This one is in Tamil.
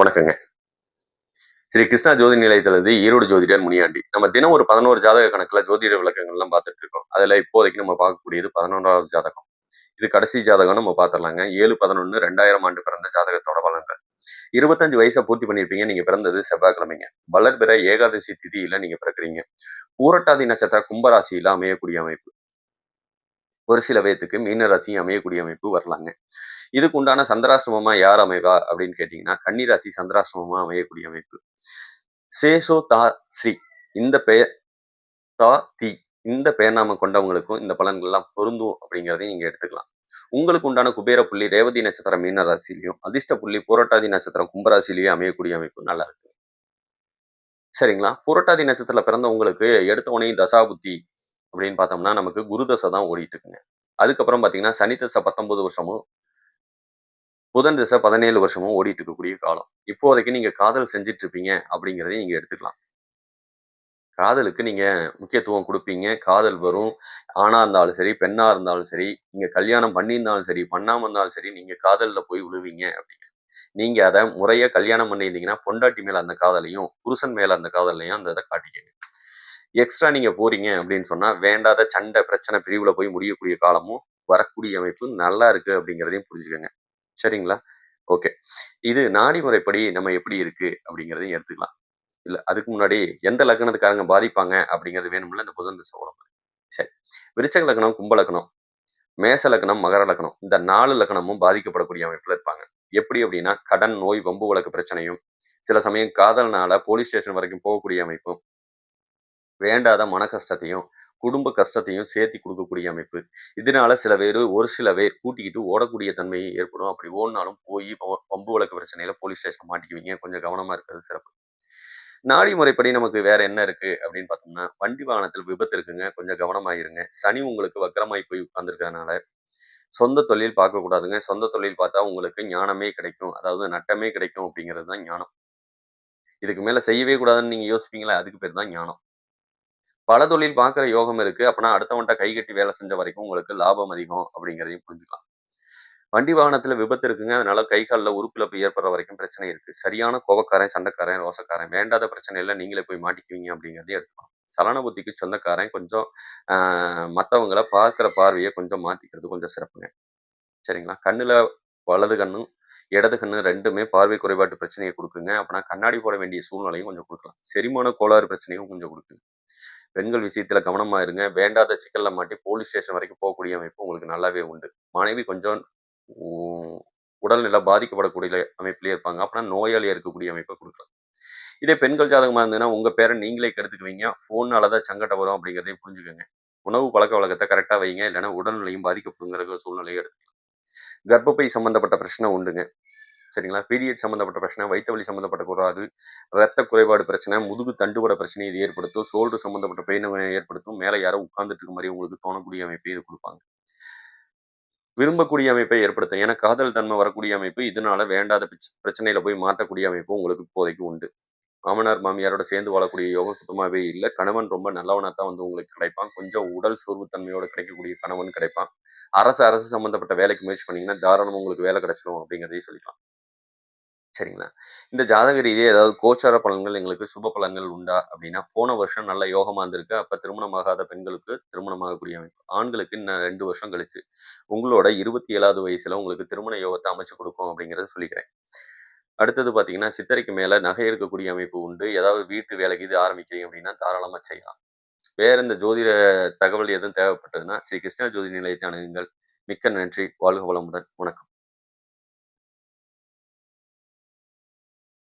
வணக்கங்க. ஸ்ரீ கிருஷ்ணா ஜோதி நிலையத்திலிருந்து ஈரோடு ஜோதிடர் முனியாண்டி. நம்ம தினம் ஒரு பதினோரு ஜாதக கணக்குல ஜோதிட விளக்கங்கள்லாம் பார்த்துட்டு இருக்கோம். அதுல இப்போதைக்கு நம்ம பார்க்கக்கூடியது பதினொன்றாவது ஜாதகம். இது கடைசி ஜாதகம் நம்ம பார்த்துடலாங்க. ஏழு பதினொன்று ரெண்டாயிரம் ஆண்டு பிறந்த ஜாதகத்தோட பலன்கள். இருபத்தஞ்சு வயசை பூர்த்தி பண்ணியிருப்பீங்க. நீங்க பிறந்தது செவ்வாய்க்கிழமைங்க. வளர்பிற ஏகாதசி திதியில நீங்க பிறக்கிறீங்க. பூரட்டாதி நட்சத்திர கும்பராசியில் அமையக்கூடிய அமைப்பு. ஒரு சில பேர்த்துக்கு மீன அமையக்கூடிய அமைப்பு வரலாங்க. இதுக்கு உண்டான சந்திராசிரமமா யார் அமைவா அப்படின்னு கேட்டீங்கன்னா கன்னிராசி சந்திராசிரமமா அமையக்கூடிய அமைப்பு. சேசோ தா ஸ்ரீ இந்த பெயர் தா தி. இந்த பெயர்நாம கொண்டவங்களுக்கும் இந்த பலன்கள்லாம் பொருந்தும் அப்படிங்கிறதையும் நீங்க எடுத்துக்கலாம். உங்களுக்கு உண்டான குபேர புள்ளி ரேவதி நட்சத்திரம் மீன ராசிலையும் அதிர்ஷ்ட புள்ளி புரட்டாதி நட்சத்திரம் கும்பராசிலையும் அமையக்கூடிய அமைப்பு நல்லா இருக்கு. சரிங்களா? புரட்டாதி நட்சத்திரத்துல பிறந்த உங்களுக்கு எடுத்த உடனே தசாபுத்தி அப்படின்னு பார்த்தோம்னா நமக்கு குரு தசை தான் ஓடிட்டு இருக்குங்க. அதுக்கப்புறம் பார்த்தீங்கன்னா சனி தசை பத்தொன்பது வருஷமும் புதன் திசை பதினேழு வருஷமும் ஓடிட்டு இருக்கக்கூடிய காலம். இப்போதைக்கு நீங்க காதல் செஞ்சுட்டு இருப்பீங்க அப்படிங்கிறதையும் நீங்க எடுத்துக்கலாம். காதலுக்கு நீங்க முக்கியத்துவம் கொடுப்பீங்க. காதல் வரும். ஆணா இருந்தாலும் சரி பெண்ணா இருந்தாலும் சரி நீங்க கல்யாணம் பண்ணியிருந்தாலும் சரி பண்ணாம இருந்தாலும் சரி நீங்க காதலில் போய் விழுவீங்க அப்படிங்க. நீங்க அதை முறையாக கல்யாணம் பண்ணியிருந்தீங்கன்னா பொண்டாட்டி மேல அந்த காதலையும் புருஷன் மேல அந்த காதலையும் அந்த இதை காட்டிக்கங்க. எக்ஸ்ட்ரா நீங்க போறீங்க அப்படின்னு சொன்னா வேண்டாத சண்டை பிரச்சனை பிரிவுல போய் முடியக்கூடிய காலமும் வரக்கூடிய அமைப்பு நல்லா இருக்கு அப்படிங்கிறதையும் புரிஞ்சுக்கோங்க. சரிங்களா? ஓகே. இது நாடி முறைப்படி நம்ம எப்படி இருக்கு அப்படிங்கிறதையும் எடுத்துக்கலாம். இல்லை அதுக்கு முன்னாடி எந்த லக்னத்துக்காரங்க பாதிப்பாங்க அப்படிங்கிறது வேணும்ல இந்த புதன் திசை உடம்பு சரி. விருச்சக லக்னம் கும்ப லக்னம் மேச லக்னம் மகர லக்னம் இந்த நாலு லக்னமும் பாதிக்கப்படக்கூடிய அமைப்பில் இருப்பாங்க. எப்படி அப்படின்னா கடன் நோய் வம்பு வழக்கு பிரச்சனையும் சில சமயம் காதல்னால போலீஸ் ஸ்டேஷன் வரைக்கும் போகக்கூடிய அமைப்பும் வேண்டாத மன கஷ்டத்தையும் குடும்ப கஷ்டத்தையும் சேர்த்தி கொடுக்கக்கூடிய அமைப்பு. இதனால சில பேர் ஒரு சில பேர் கூட்டிக்கிட்டு ஓடக்கூடிய தன்மையை ஏற்படும். அப்படி ஓடினாலும் போய் பம்பு வழக்கு பிரச்சனையில போலீஸ் ஸ்டேஷன் மாட்டிக்குவீங்க. கொஞ்சம் கவனமா இருக்கிறது சிறப்பு. நாடி முறைப்படி நமக்கு வேற என்ன இருக்கு? அப்படின்னு பார்த்தோம்னா வண்டி வாகனத்தில் விபத்து இருக்குங்க. கொஞ்சம் கவனமாயிருங்க. சனி உங்களுக்கு வக்கரமாய் போய் உட்கார்ந்துருக்கறனால சொந்த தொழில் பார்க்கக்கூடாதுங்க. சொந்த தொழில் பார்த்தா உங்களுக்கு ஞானமே கிடைக்கும். அதாவது நட்டமே கிடைக்கும் அப்படிங்கிறது தான் ஞானம். இதுக்கு மேலே செய்யவே கூடாதுன்னு நீங்க யோசிப்பீங்களா அதுக்கு பேர் தான் ஞானம். பல தொழில் பார்க்குற யோகம் இருக்குது அப்படின்னா அடுத்தவன்ட்ட கை கட்டி வேலை செஞ்ச வரைக்கும் உங்களுக்கு லாபம் அதிகம் அப்படிங்கிறதையும் புரிஞ்சுக்கலாம். வண்டி வாகனத்தில் விபத்து இருக்குங்க. அதனால கை காலில் உறுப்பிழப்பு ஏற்படுற வரைக்கும் பிரச்சனை இருக்குது சரியான கோபக்காரன் சண்டைக்காரன் ரோசக்காரன் வேண்டாத பிரச்சனையில நீங்களே போய் மாட்டிக்குவீங்க அப்படிங்கிறதையும் எடுத்துக்கலாம். சலன புத்திக்கு சொந்தக்காரன் கொஞ்சம் மற்றவங்கள பார்க்குற பார்வையை கொஞ்சம் மாற்றிக்கிறது கொஞ்சம் சிறப்புங்க. சரிங்களா? கண்ணில் வலது கண்ணும் இடது கண்ணு ரெண்டுமே பார்வை குறைபாட்டு பிரச்சனையை கொடுக்குங்க. அப்படின்னா கண்ணாடி போட வேண்டிய சூழ்நிலையும் கொஞ்சம் கொடுக்கலாம். செரிமான கோளாறு பிரச்சனையும் கொஞ்சம் கொடுக்குங்க. பெண்கள் விஷயத்துல கவனமா இருங்க. வேண்டாத சிக்கல்ல மாட்டி போலீஸ் ஸ்டேஷன் வரைக்கும் போகக்கூடிய அமைப்பு உங்களுக்கு நல்லாவே உண்டு. மனைவி கொஞ்சம் உடல்நிலை பாதிக்கப்படக்கூடிய அமைப்பிலே இருப்பாங்க. அப்படின்னா நோயாளியா இருக்கக்கூடிய அமைப்பை கொடுக்கலாம். இதே பெண்கள் ஜாதகமா இருந்ததுன்னா உங்கள் பேரை நீங்களே கெடுத்துக்குவீங்க. போனால தான் சங்கடம் வரும் அப்படிங்கிறதையும் புரிஞ்சுக்கோங்க. உணவு பழக்க வழக்கத்தை கரெக்டாக வைங்க. இல்லைன்னா உடல்நிலையும் பாதிக்கப்படுங்கிற சூழ்நிலையை எடுத்துக்கலாம். கர்ப்பப்பை சம்மந்தப்பட்ட பிரச்சனை உண்டுங்க. சரிங்களா? பீரியட் சம்மந்தப்பட்ட பிரச்சனை வயிற்று வலி சம்மந்தப்பட்ட கூடாது ரத்த குறைபாடு பிரச்சனை முதுகு தண்டுபட பிரச்சனை இது ஏற்படுத்தும் சோல்டு சம்மந்தப்பட்ட பெயினை ஏற்படுத்தும் மேலே யாரோ உட்கார்ந்துட்டு இருக்க மாதிரி உங்களுக்கு தோணக்கூடிய அமைப்பை இது கொடுப்பாங்க. விரும்பக்கூடிய அமைப்பை ஏற்படுத்தும். ஏன்னா காதல் தன்மை வரக்கூடிய அமைப்பு இதனால வேண்டாத பிரச்சனையில போய் மாற்றக்கூடிய அமைப்பு உங்களுக்கு இப்போதைக்கு உண்டு. மாமனார் மாமியாரோட சேர்ந்து வாழக்கூடிய யோகம் சுத்தமாகவே இல்லை. கணவன் ரொம்ப நல்லவனாக தான் வந்து உங்களுக்கு கிடைப்பான். கொஞ்சம் உடல் சோர்வுத்தன்மையோட கிடைக்கக்கூடிய கணவன் கிடைப்பான். அரசு அரசு சம்மந்தப்பட்ட வேலைக்கு முயற்சி பண்ணீங்கன்னா தாராளமாக உங்களுக்கு வேலை கிடைச்சிடும் அப்படிங்கிறதையும் சொல்லிக்கலாம். சரிங்களா? இந்த ஜாதக ரீதியாக ஏதாவது கோச்சார பலன்கள் எங்களுக்கு சுப பலன்கள் உண்டா? அப்படின்னா போன வருஷம் நல்ல யோகமாக இருந்திருக்கு. அப்போ திருமணமாகாத பெண்களுக்கு திருமணமாகக்கூடிய அமைப்பு. ஆண்களுக்கு இன்னும் ரெண்டு வருஷம் கழிச்சு. உங்களோட இருபத்தி ஏழாவது வயசுல உங்களுக்கு திருமண யோகத்தை அமைச்சு கொடுக்கும் அப்படிங்கிறத சொல்லிக்கிறேன். அடுத்தது பார்த்தீங்கன்னா சித்தரைக்கு மேலே நகை இருக்கக்கூடிய அமைப்பு உண்டு. ஏதாவது வீட்டு வேலைக்கு இது ஆரம்பிக்கிறீங்க அப்படின்னா தாராளமாக செய்யலாம். வேற இந்த ஜோதிட தகவல் எதுவும் தேவைப்பட்டதுன்னா ஸ்ரீ கிருஷ்ணா ஜோதி நிலையத்தை அணுகுங்கள். மிக்க நன்றி. வாழ்க வளமுடன். வணக்கம்.